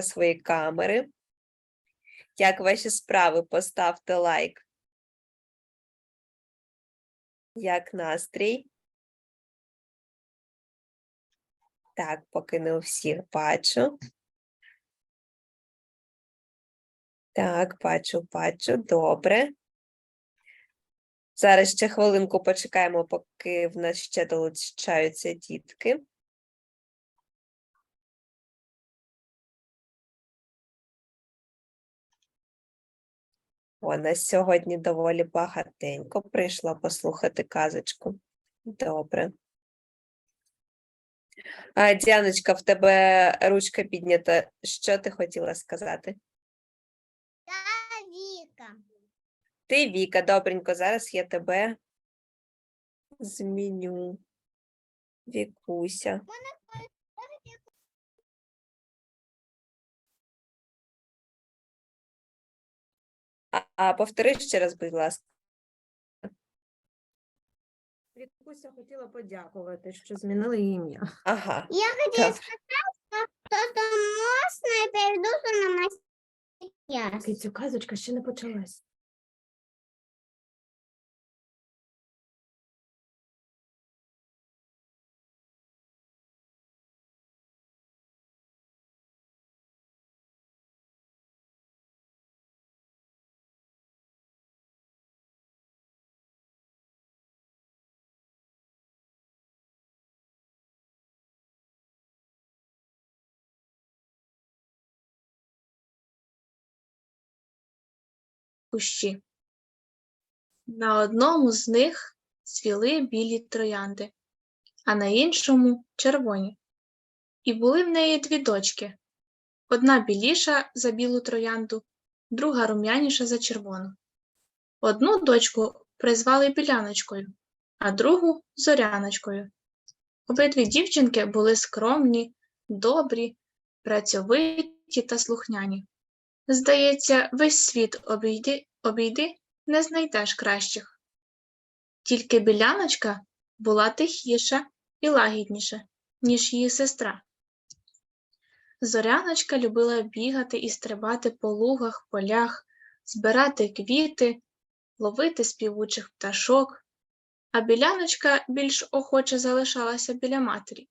свої камери. Як ваші справи? Поставте лайк. Як настрій? Так, поки не у всіх бачу. Так, бачу, бачу. Добре. Зараз ще хвилинку почекаємо, поки в нас ще долучаються дітки. О, нас сьогодні доволі багатенько прийшла послухати казочку. Добре. А, Діаночка, в тебе ручка піднята. Що ти хотіла сказати? Та Віка. Ти Віка, добренько, зараз я тебе зміню. Вікуся. А, а повтори ще раз, будь ласка. Вікуся хотіла подякувати, що змінили її ім'я. Ага, Я хотіла так. сказати, що то можна перейду на макіяж. Кицю, казочка ще не почалась. Кущі. На одному з них цвіли білі троянди, а на іншому червоні. І були в неї дві дочки одна біліша за білу троянду, друга рум'яніша за червону. Одну дочку призвали біляночкою, а другу зоряночкою. Обидві дівчинки були скромні, добрі, працьовиті та слухняні. Здається, весь світ обійди, обійди не знайдеш кращих. Тільки біляночка була тихіша і лагідніша, ніж її сестра. Зоряночка любила бігати і стрибати по лугах, полях, збирати квіти, ловити співучих пташок, а біляночка більш охоче залишалася біля матері,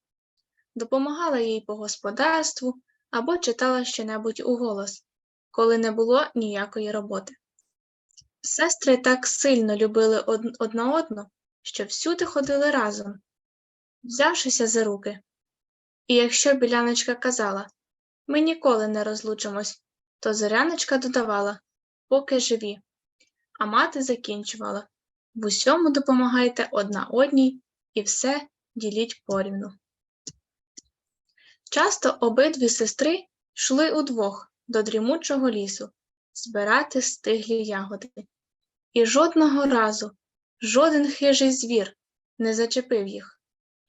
допомагала їй по господарству або читала щонебудь уголос коли не було ніякої роботи. Сестри так сильно любили одна одну, що всюди ходили разом, взявшися за руки. І якщо біляночка казала ми ніколи не розлучимось, то зоряночка додавала поки живі, а мати закінчувала в усьому допомагайте одна одній і все діліть порівну. Часто обидві сестри йшли удвох до дрімучого лісу збирати стиглі ягоди. І жодного разу жоден хижий звір не зачепив їх,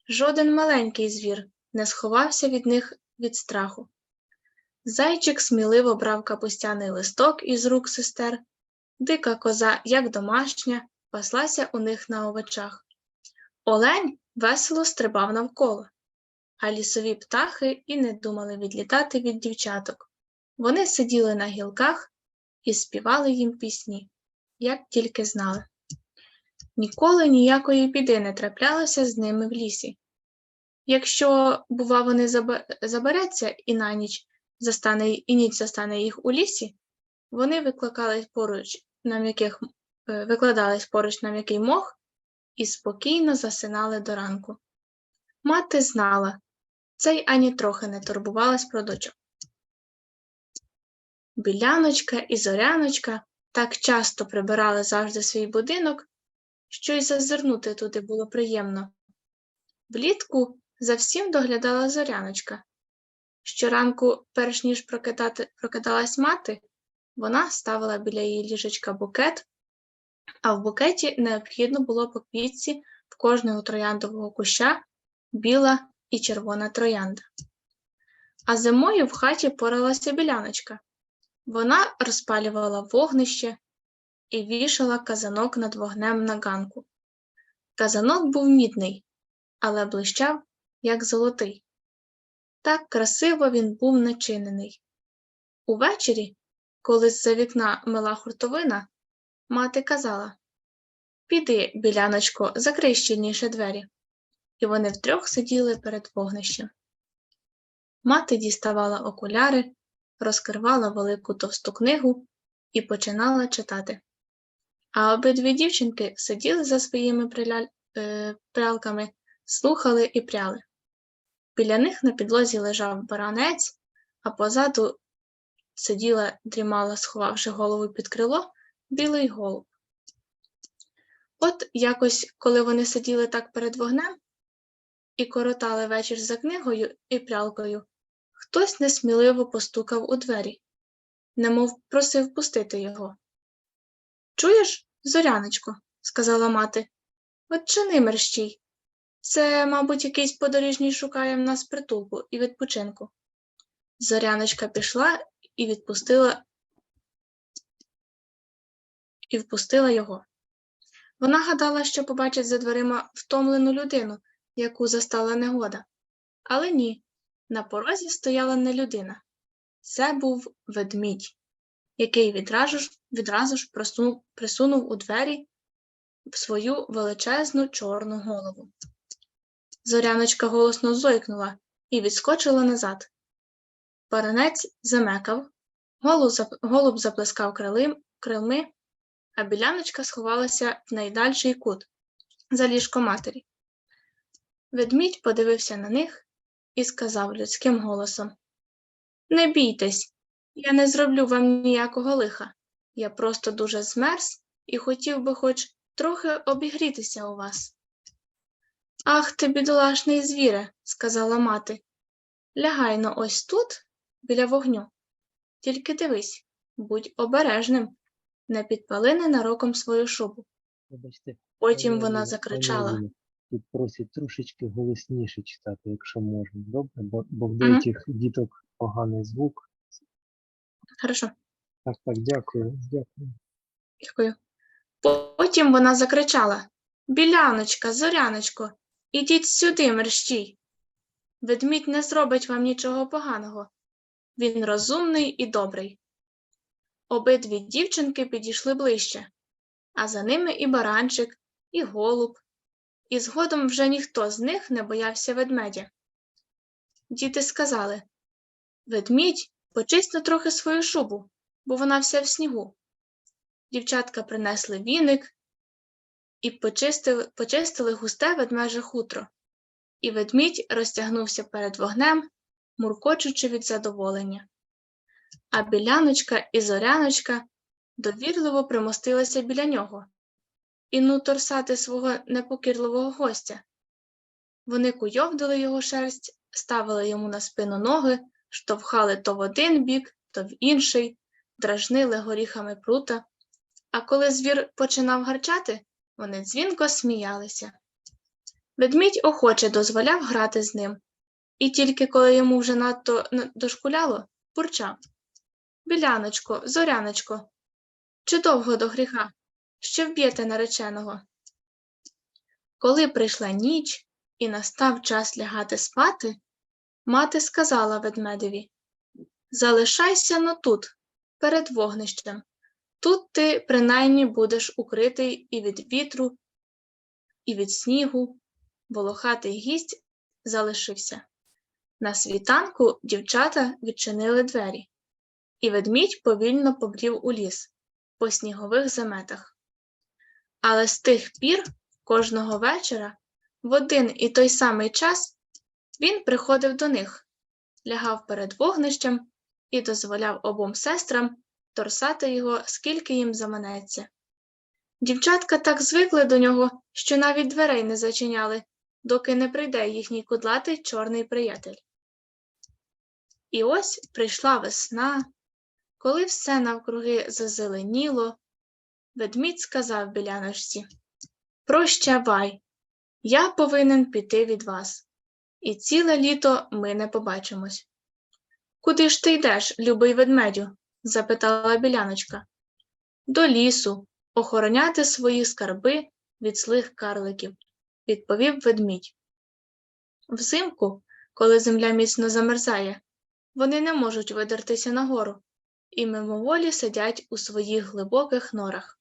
жоден маленький звір не сховався від них від страху. Зайчик сміливо брав капустяний листок із рук сестер, дика коза, як домашня, паслася у них на овочах. Олень весело стрибав навколо, а лісові птахи і не думали відлітати від дівчаток. Вони сиділи на гілках і співали їм пісні, як тільки знали. Ніколи ніякої біди не траплялося з ними в лісі. Якщо, бува, вони забереться і на ніч застане, і ніч застане їх у лісі, вони викликались поруч на м'яких, е, викладались поруч на м'який мох і спокійно засинали до ранку. Мати знала, цей ані трохи не турбувалась про дочок. Біляночка і зоряночка так часто прибирали завжди свій будинок, що й зазирнути туди було приємно. Влітку за всім доглядала зоряночка. Щоранку, перш ніж прокидати, прокидалась мати, вона ставила біля її ліжечка букет, а в букеті необхідно було по квітці в кожного трояндового куща біла і червона троянда. А зимою в хаті поралася біляночка. Вона розпалювала вогнище і вішала казанок над вогнем на ганку. Казанок був мідний, але блищав, як золотий. Так красиво він був начинений, Увечері, коли з-за вікна мила хуртовина, мати казала Піди, біляночко, закрий щільніше двері. І вони втрьох сиділи перед вогнищем. Мати діставала окуляри, розкривала велику товсту книгу і починала читати. А обидві дівчинки сиділи за своїми приляль... е, прялками, слухали і пряли. Біля них на підлозі лежав баранець, а позаду сиділа, дрімала, сховавши голову під крило, білий голуб. От якось, коли вони сиділи так перед вогнем і коротали вечір за книгою і прялкою, хтось несміливо постукав у двері, немов просив пустити його. Чуєш, зоряночко, сказала мати, от чини мерщій. Це, мабуть, якийсь подорожній шукає в нас притулку і відпочинку. Зоряночка пішла і відпустила і впустила його. Вона гадала, що побачить за дверима втомлену людину, яку застала негода. Але ні, на порозі стояла не людина. Це був ведмідь, який відразу ж, відразу ж просунув, присунув у двері свою величезну чорну голову. Зоряночка голосно зойкнула і відскочила назад. Баранець замекав, голуб, заплескав крилим, крилми, а біляночка сховалася в найдальший кут за ліжко матері. Ведмідь подивився на них і сказав людським голосом Не бійтесь, я не зроблю вам ніякого лиха. Я просто дуже змерз і хотів би хоч трохи обігрітися у вас. Ах ти, бідолашний звіре, сказала мати. Лягай но ось тут, біля вогню. Тільки дивись, будь обережним, не підпали ненароком свою шубу. Потім вона закричала. Тут просять трошечки голосніше читати, якщо можна. Добре? Бо, бо в деяких діток поганий звук. Хорошо, Так, так, дякую, дякую. дякую. Потім вона закричала Біляночка, зоряночко, ідіть сюди, мерщій. Ведмідь не зробить вам нічого поганого. Він розумний і добрий. Обидві дівчинки підійшли ближче, а за ними і баранчик, і голуб, і згодом вже ніхто з них не боявся ведмедя. Діти сказали Ведмідь, почисти трохи свою шубу, бо вона вся в снігу. Дівчатка принесли віник і почистили, почистили густе ведмеже хутро. І ведмідь розтягнувся перед вогнем, муркочучи від задоволення. А біляночка і зоряночка довірливо примостилися біля нього і ну торсати свого непокірливого гостя. Вони куйовдили його шерсть, ставили йому на спину ноги, штовхали то в один бік, то в інший, дражнили горіхами прута. А коли звір починав гарчати, вони дзвінко сміялися. Ведмідь охоче дозволяв грати з ним, і тільки коли йому вже надто дошкуляло, бурчав. Біляночко, зоряночко, чи довго до гріха? Ще вб'єте нареченого. Коли прийшла ніч і настав час лягати спати, мати сказала ведмедеві Залишайся но тут, перед вогнищем. Тут ти принаймні будеш укритий і від вітру, і від снігу. Волохатий гість залишився. На світанку дівчата відчинили двері, і ведмідь повільно побрів у ліс по снігових заметах. Але з тих пір кожного вечора в один і той самий час він приходив до них, лягав перед вогнищем і дозволяв обом сестрам торсати його, скільки їм заманеться. Дівчатка так звикли до нього, що навіть дверей не зачиняли, доки не прийде їхній кудлатий чорний приятель. І ось прийшла весна, коли все навкруги зазеленіло, ведмідь сказав біляночці Прощавай, я повинен піти від вас, і ціле літо ми не побачимось. Куди ж ти йдеш, любий ведмедю? запитала біляночка. До лісу, охороняти свої скарби від злих карликів, відповів ведмідь. Взимку, коли земля міцно замерзає, вони не можуть видертися нагору, і мимоволі сидять у своїх глибоких норах.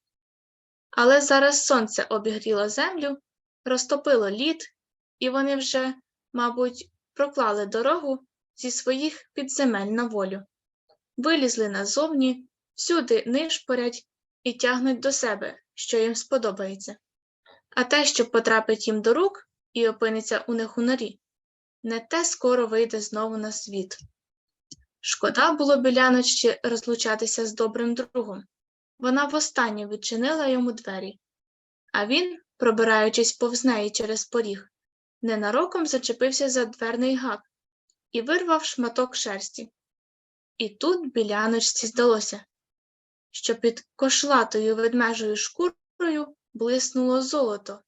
Але зараз сонце обігріло землю, розтопило лід, і вони вже, мабуть, проклали дорогу зі своїх підземель на волю, вилізли назовні, всюди нишпорять і тягнуть до себе, що їм сподобається. А те, що потрапить їм до рук і опиниться у них у норі, не те скоро вийде знову на світ. Шкода було біляночці розлучатися з добрим другом. Вона востаннє відчинила йому двері, а він, пробираючись повз неї через поріг, ненароком зачепився за дверний гак і вирвав шматок шерсті. І тут біляночці здалося, що під кошлатою ведмежою шкурою блиснуло золото.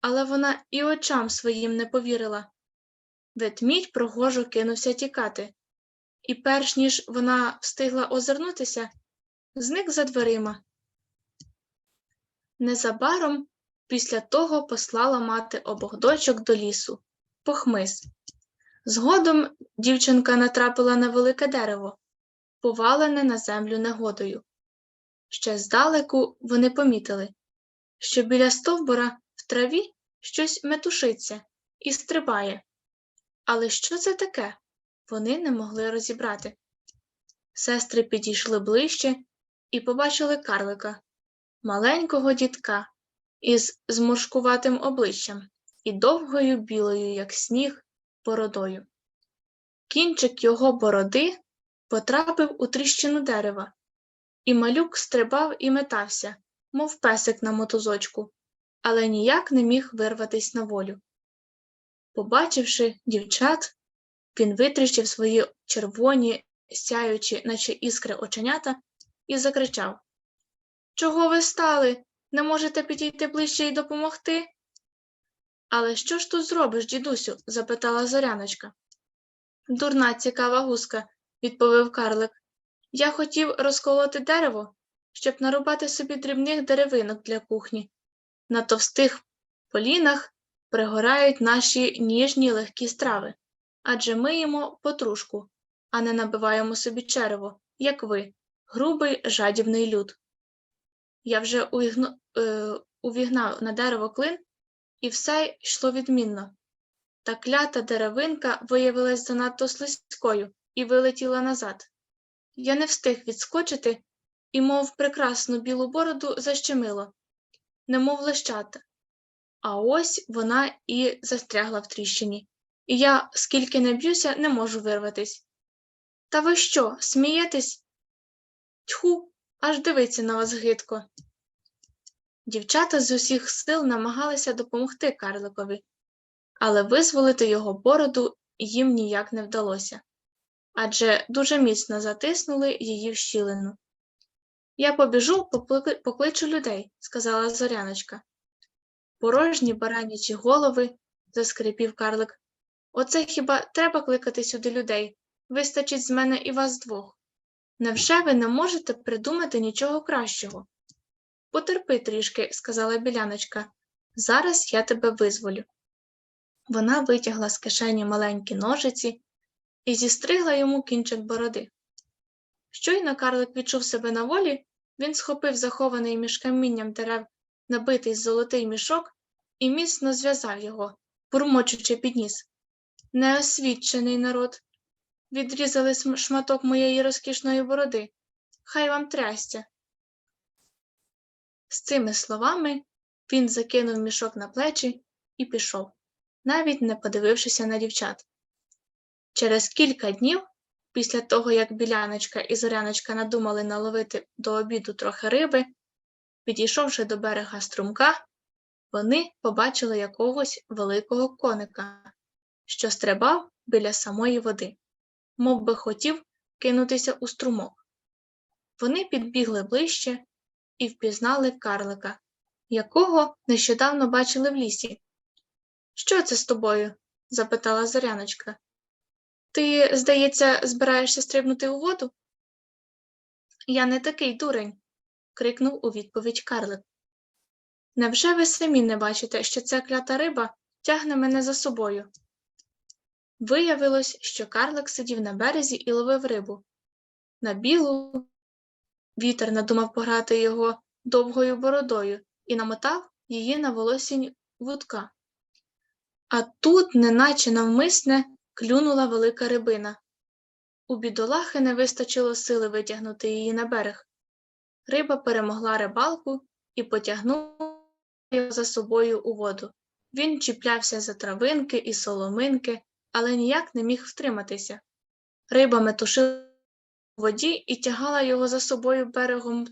Але вона і очам своїм не повірила. Ведмідь пригожо кинувся тікати, і перш ніж вона встигла озирнутися, зник за дверима. Незабаром після того послала мати обох дочок до лісу, по хмиз. Згодом дівчинка натрапила на велике дерево, повалене на землю негодою. Ще здалеку вони помітили, що біля стовбура в траві щось метушиться і стрибає. Але що це таке? Вони не могли розібрати. Сестри підійшли ближче і побачили карлика, маленького дітка із зморшкуватим обличчям і довгою білою, як сніг, бородою. Кінчик його бороди потрапив у тріщину дерева, і малюк стрибав і метався, мов песик на мотузочку, але ніяк не міг вирватись на волю. Побачивши дівчат, він витріщив свої червоні, сяючі, наче іскри оченята, і закричав Чого ви стали? Не можете підійти ближче і допомогти? Але що ж тут зробиш, дідусю? запитала зоряночка. Дурна, цікава гуска, відповів карлик. Я хотів розколоти дерево, щоб нарубати собі дрібних деревинок для кухні. На товстих полінах пригорають наші ніжні легкі страви, адже ми їмо потрушку, а не набиваємо собі черево, як ви, грубий жадібний люд. Я вже уігну, е, увігнав на дерево клин, і все йшло відмінно. Та клята деревинка виявилась занадто слизькою і вилетіла назад. Я не встиг відскочити і, мов прекрасну білу бороду, защемило, немов лещата. А ось вона і застрягла в тріщині, і я, скільки не б'юся, не можу вирватись. Та ви що, смієтесь? Тьху, аж дивиться на вас гидко. Дівчата з усіх сил намагалися допомогти карликові, але визволити його бороду їм ніяк не вдалося, адже дуже міцно затиснули її в щілину. Я побіжу, покличу людей, сказала Зоряночка. Порожні баранячі голови, заскрипів карлик. Оце хіба треба кликати сюди людей? Вистачить з мене і вас двох. Невже ви не можете придумати нічого кращого? Потерпи трішки, сказала біляночка. Зараз я тебе визволю. Вона витягла з кишені маленькі ножиці і зістригла йому кінчик бороди. Щойно карлик відчув себе на волі, він схопив захований між камінням дерев набитий золотий мішок і міцно зв'язав його, бурмочучи підніс. Неосвідчений народ. Відрізали шматок моєї розкішної бороди. Хай вам трястя. З цими словами він закинув мішок на плечі і пішов, навіть не подивившися на дівчат. Через кілька днів, після того, як біляночка і зоряночка надумали наловити до обіду трохи риби, підійшовши до берега струмка, вони побачили якогось великого коника, що стрибав біля самої води, мов би хотів кинутися у струмок. Вони підбігли ближче і впізнали карлика, якого нещодавно бачили в лісі. Що це з тобою? запитала Зоряночка. Ти, здається, збираєшся стрибнути у воду? Я не такий дурень, крикнув у відповідь карлик. Невже ви самі не бачите, що ця клята риба тягне мене за собою? Виявилось, що карлик сидів на березі і ловив рибу. на білу. Вітер надумав пограти його довгою бородою і намотав її на волосінь вудка. А тут, неначе навмисне, клюнула велика рибина. У бідолахи не вистачило сили витягнути її на берег. Риба перемогла рибалку і потягнула його за собою у воду. Він чіплявся за травинки і соломинки, але ніяк не міг втриматися. Риба метушила у воді і тягала його за собою берегом.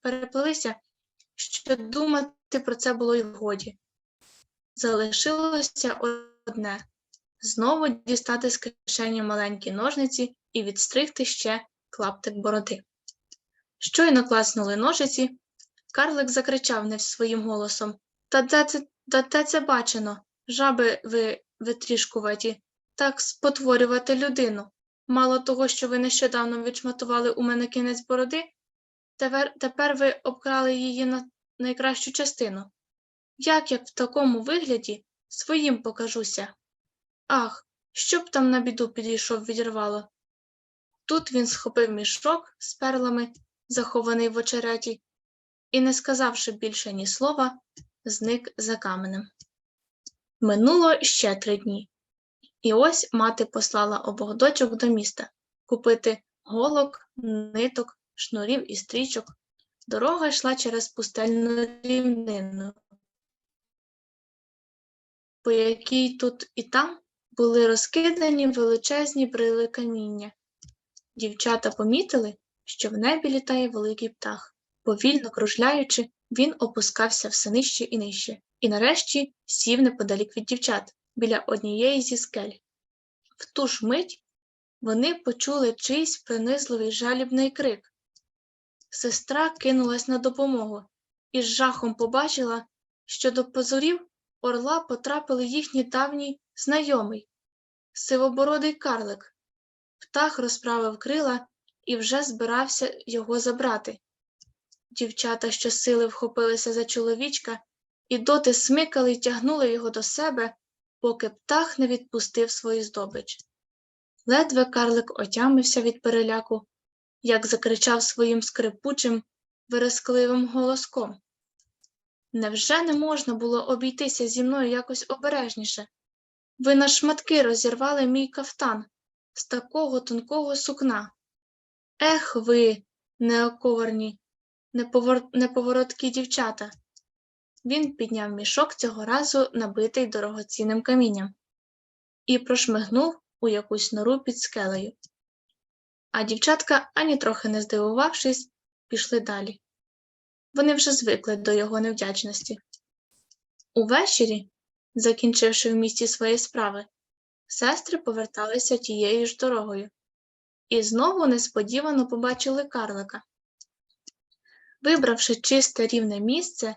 переплилися, що думати про це було й годі. Залишилося одне знову дістати з кишені маленькі ножниці і відстригти ще клаптик бороди. Щойно класнули ножиці, карлик закричав не своїм голосом Та де це, та де це бачено? Жаби ви витрішкуваті, так спотворювати людину. Мало того, що ви нещодавно відшматували у мене кінець бороди, тепер, тепер ви обкрали її на найкращу частину. Як я в такому вигляді своїм покажуся? Ах, що б там на біду підійшов відірвало. Тут він схопив мішок з перлами, захований в очереті, і, не сказавши більше ні слова, зник за каменем. Минуло ще три дні. І ось мати послала обох дочок до міста купити голок, ниток, шнурів і стрічок. Дорога йшла через пустельну рівнину, по якій тут і там були розкидані величезні брили каміння. Дівчата помітили, що в небі літає великий птах. Повільно кружляючи, він опускався все нижче і нижче, і нарешті сів неподалік від дівчат біля однієї зі скель. В ту ж мить вони почули чийсь принизливий жалібний крик. Сестра кинулась на допомогу і з жахом побачила, що до позорів орла потрапили їхній давній знайомий, сивобородий карлик. Птах розправив крила і вже збирався його забрати. Дівчата щосили вхопилися за чоловічка і доти смикали й тягнули його до себе, поки птах не відпустив свою здобич. Ледве карлик отямився від переляку, як закричав своїм скрипучим, виразкливим голоском. Невже не можна було обійтися зі мною якось обережніше? Ви на шматки розірвали мій кафтан з такого тонкого сукна. Ех ви, неоковарні, неповор... неповороткі дівчата. Він підняв мішок цього разу набитий дорогоцінним камінням і прошмигнув у якусь нору під скелею. А дівчатка, ані трохи не здивувавшись, пішли далі. Вони вже звикли до його невдячності. Увечері, закінчивши в місті свої справи, сестри поверталися тією ж дорогою і знову несподівано побачили карлика. Вибравши чисте рівне місце,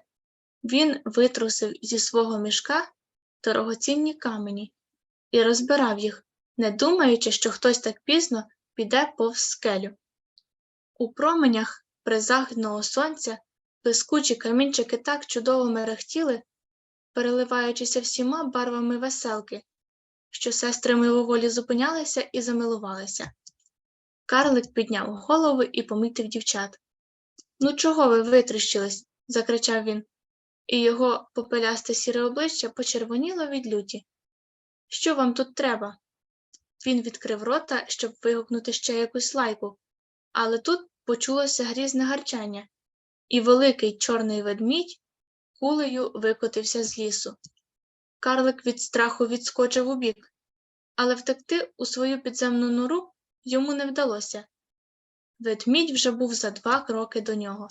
він витрусив зі свого мішка дорогоцінні камені і розбирав їх, не думаючи, що хтось так пізно піде повз скелю. У променях призахідного сонця блискучі камінчики так чудово мерехтіли, переливаючися всіма барвами веселки, що сестри миловолі зупинялися і замилувалися. Карлик підняв голову і помітив дівчат. Ну, чого ви витріщились? закричав він, і його попелясте сіре обличчя почервоніло від люті. Що вам тут треба? Він відкрив рота, щоб вигукнути ще якусь лайку, але тут почулося грізне гарчання, і великий чорний ведмідь кулею викотився з лісу. Карлик від страху відскочив убік, але втекти у свою підземну нору йому не вдалося. Ведмідь вже був за два кроки до нього.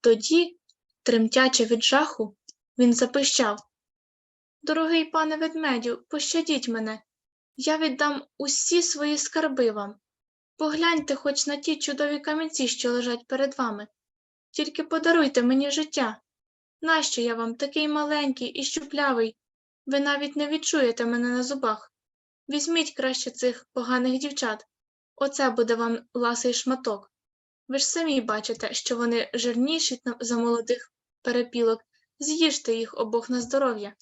Тоді, тремтячи від жаху, він запищав Дорогий пане ведмедю, пощадіть мене, я віддам усі свої скарби вам. Погляньте хоч на ті чудові камінці, що лежать перед вами. Тільки подаруйте мені життя. Нащо я вам такий маленький і щуплявий? Ви навіть не відчуєте мене на зубах. Візьміть краще цих поганих дівчат, Оце буде вам ласий шматок. Ви ж самі бачите, що вони жирніші за молодих перепілок. З'їжте їх обох на здоров'я.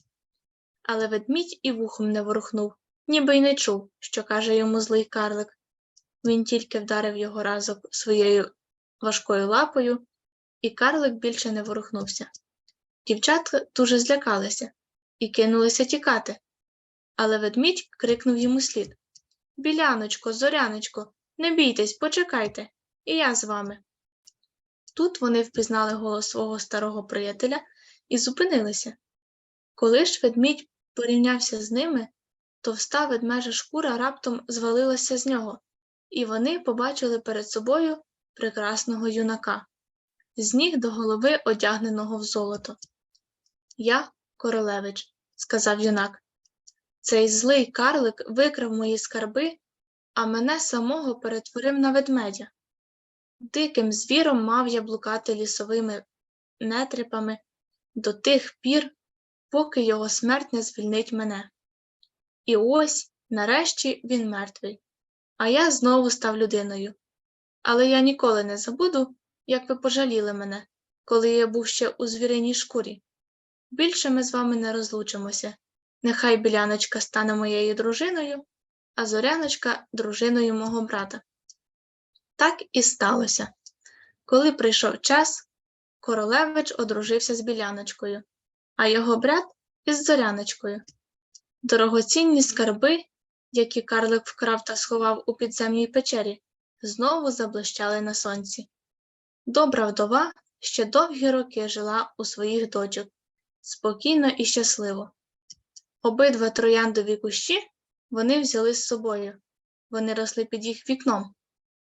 Але ведмідь і вухом не ворухнув, ніби й не чув, що каже йому злий карлик. Він тільки вдарив його разок своєю важкою лапою, і карлик більше не ворухнувся. Дівчатка дуже злякалися і кинулися тікати. Але ведмідь крикнув йому слід Біляночко, зоряночко, не бійтесь, почекайте, і я з вами. Тут вони впізнали голос свого старого приятеля і зупинилися. Коли ж ведмідь порівнявся з ними, товста ведмежа шкура раптом звалилася з нього, і вони побачили перед собою прекрасного юнака, з ніг до голови одягненого в золото. Я королевич, сказав юнак. Цей злий карлик викрав мої скарби, а мене самого перетворив на ведмедя. Диким звіром мав я блукати лісовими нетріпами до тих пір, поки його смерть не звільнить мене. І ось, нарешті, він мертвий, а я знову став людиною. Але я ніколи не забуду, як ви пожаліли мене, коли я був ще у звіриній шкурі. Більше ми з вами не розлучимося. Нехай біляночка стане моєю дружиною, а зоряночка дружиною мого брата. Так і сталося. Коли прийшов час, королевич одружився з біляночкою, а його брат із зоряночкою. Дорогоцінні скарби, які карлик вкрав та сховав у підземній печері, знову заблищали на сонці. Добра вдова ще довгі роки жила у своїх дочок, спокійно і щасливо. Обидва трояндові кущі вони взяли з собою. Вони росли під їх вікном,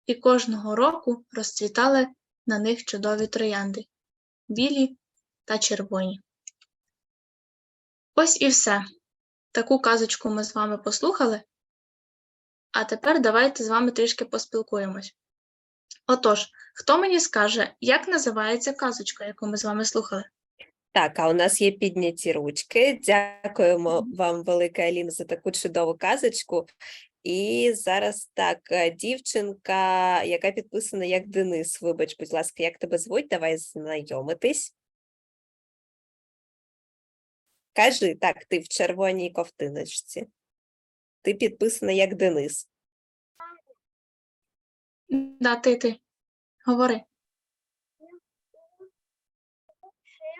і кожного року розцвітали на них чудові троянди білі та червоні. Ось і все. Таку казочку ми з вами послухали. А тепер давайте з вами трішки поспілкуємось. Отож, хто мені скаже, як називається казочка, яку ми з вами слухали? Так, а у нас є підняті ручки. Дякуємо вам, велика Аліна, за таку чудову казочку. І зараз так, е, дівчинка, яка підписана як Денис. Вибач, будь ласка, як тебе звуть? Давай знайомитись. Кажи, так, ти в червоній ковтиночці. Ти підписана як Денис. Да, ти, ти. Говори.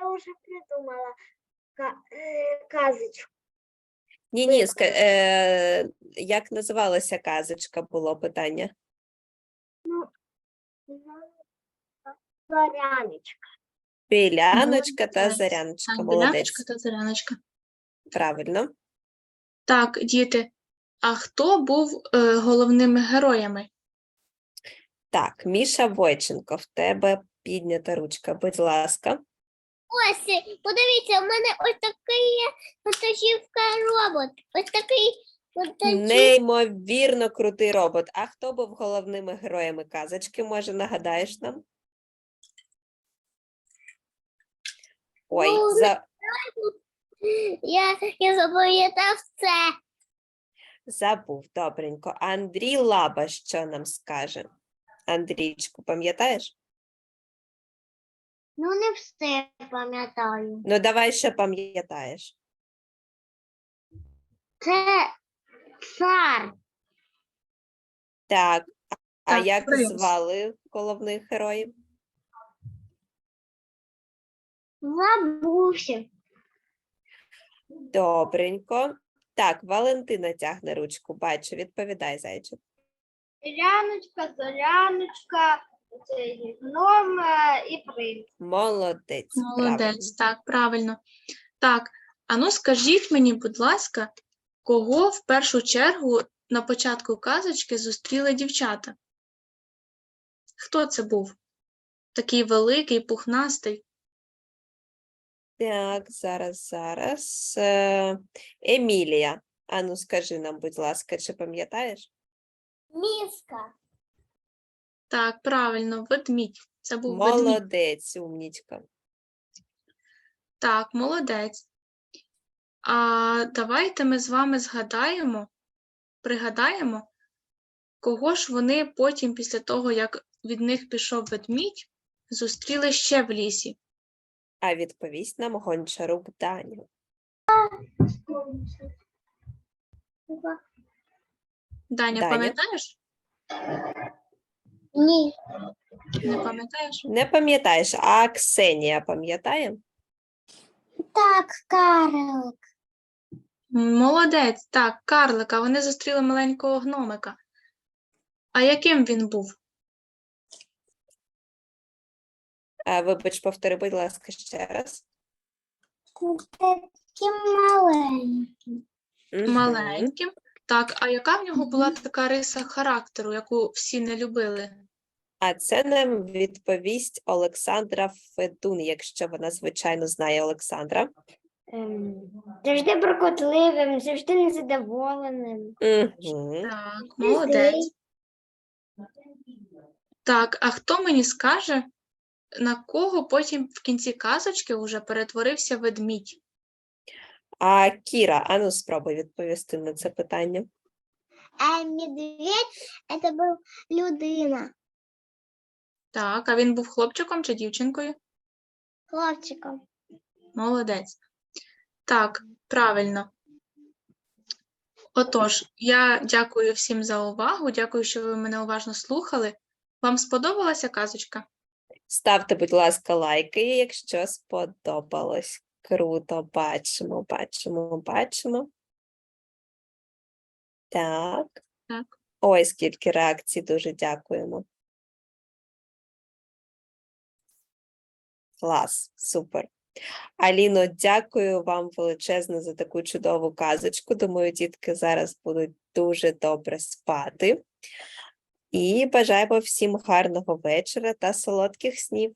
Я вже придумала казочку. Ні, ні, ска... е... як називалася казочка, було питання. Зоряночка. Біляночка та Молодець. Заряночка. Так, Молодець. Біляночка та Зоряночка. Правильно. Так, діти. А хто був е, головними героями? Так, Міша Войченко, в тебе піднята ручка, будь ласка. Ось, подивіться, у мене ось такий вантажівка робот. Ось такий вантажівка. Неймовірно крутий робот. А хто був головними героями казочки? Може, нагадаєш нам? Ой, Ну, за... Я, я запам'ятав це. забув, добренько. Андрій Лаба що нам скаже? Андрійчику, пам'ятаєш? Ну, не все пам'ятаю. Ну, давай ще пам'ятаєш. Це цар. Так, а Так, як принц. звали головних героїв? Забувся. Добренько. Так, Валентина тягне ручку. Бачу, відповідай, зайчик. Зоряночка, зоряночка, цей гном е, і принц. Молодець. правильно. Молодець, так, правильно. Так, а ну скажіть мені, будь ласка, кого в першу чергу на початку казочки зустріли дівчата? Хто це був? Такий великий, пухнастий. Так, зараз, зараз. Е, Емілія. Ану, скажи нам, будь ласка, чи пам'ятаєш? Міска. Так, правильно, ведмідь. Це був ведмідь. Молодець, умнічка. Так, молодець. А давайте ми з вами згадаємо, пригадаємо, кого ж вони потім, після того, як від них пішов ведмідь, зустріли ще в лісі? А відповість нам Гончарук Даня. Даня, Даня? пам'ятаєш? Ні. Не пам'ятаєш? Не пам'ятаєш, а Ксенія пам'ятає? Так, Карл. Молодець, так, карлика. Вони зустріли маленького гномика. А яким він був? А, вибач, повтори, будь ласка, ще раз. Таким маленьким. Мгм. Маленьким. Так, а яка в нього була така риса характеру, яку всі не любили? А це нам відповість Олександра Федун, якщо вона, звичайно, знає Олександра. Ем, завжди буркотливим, завжди незадоволеним. Угу. Так, молодець. Так, а хто мені скаже, на кого потім в кінці казочки вже перетворився ведмідь? А Кіра, ану спробуй відповісти на це питання. А медведь це був людина, Так, а він був хлопчиком чи дівчинкою? хлопчиком. Молодець. Так, правильно. Отож, я дякую всім за увагу. Дякую, що ви мене уважно слухали. Вам сподобалася казочка? Ставте, будь ласка, лайки, якщо сподобалось. Круто, бачимо, бачимо, бачимо. Так. Так. Ой, скільки реакцій, дуже дякуємо. Клас, супер. Аліно, дякую вам величезно за таку чудову казочку. Думаю, дітки зараз будуть дуже добре спати. І бажаємо всім гарного вечора та солодких снів.